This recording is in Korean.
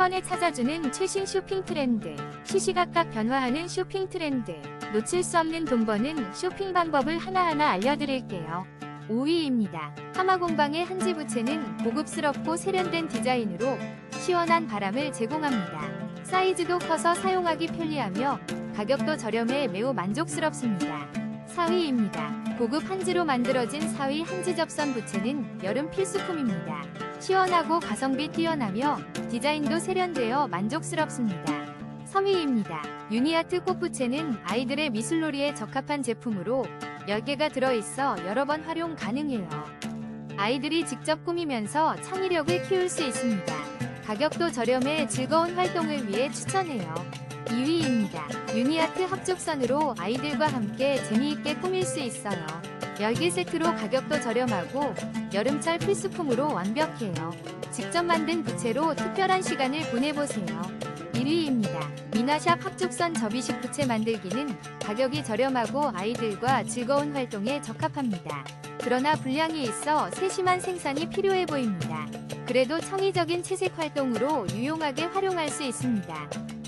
번에 찾아주는 최신 쇼핑 트렌드, 시시각각 변화하는 쇼핑 트렌드, 놓칠 수 없는 돈 버는 쇼핑 방법을 하나하나 알려드릴게요. 5위입니다. 하마공방의 한지 부채는 고급스럽고 세련된 디자인으로 시원한 바람을 제공합니다. 사이즈도 커서 사용하기 편리하며 가격도 저렴해 매우 만족스럽습니다. 4위입니다. 고급 한지로 만들어진 4위 한지 접선 부채는 여름 필수품입니다. 시원하고 가성비 뛰어나며 디자인도 세련되어 만족스럽습니다. 3위입니다. 유니아트 꽃부채는 아이들의 미술놀이에 적합한 제품으로 10개가 들어있어 여러 번 활용 가능해요. 아이들이 직접 꾸미면서 창의력을 키울 수 있습니다. 가격도 저렴해 즐거운 활동을 위해 추천해요. 2위입니다. 유니아트 합죽선으로 아이들과 함께 재미있게 꾸밀 수 있어요. 10개 세트로 가격도 저렴하고 여름철 필수품으로 완벽해요. 직접 만든 부채로 특별한 시간을 보내보세요. 1위입니다. 미나샵 합죽선 접이식 부채 만들기는 가격이 저렴하고 아이들과 즐거운 활동에 적합합니다. 그러나 분량이 있어 세심한 생산이 필요해 보입니다. 그래도 창의적인 채색 활동으로 유용하게 활용할 수 있습니다.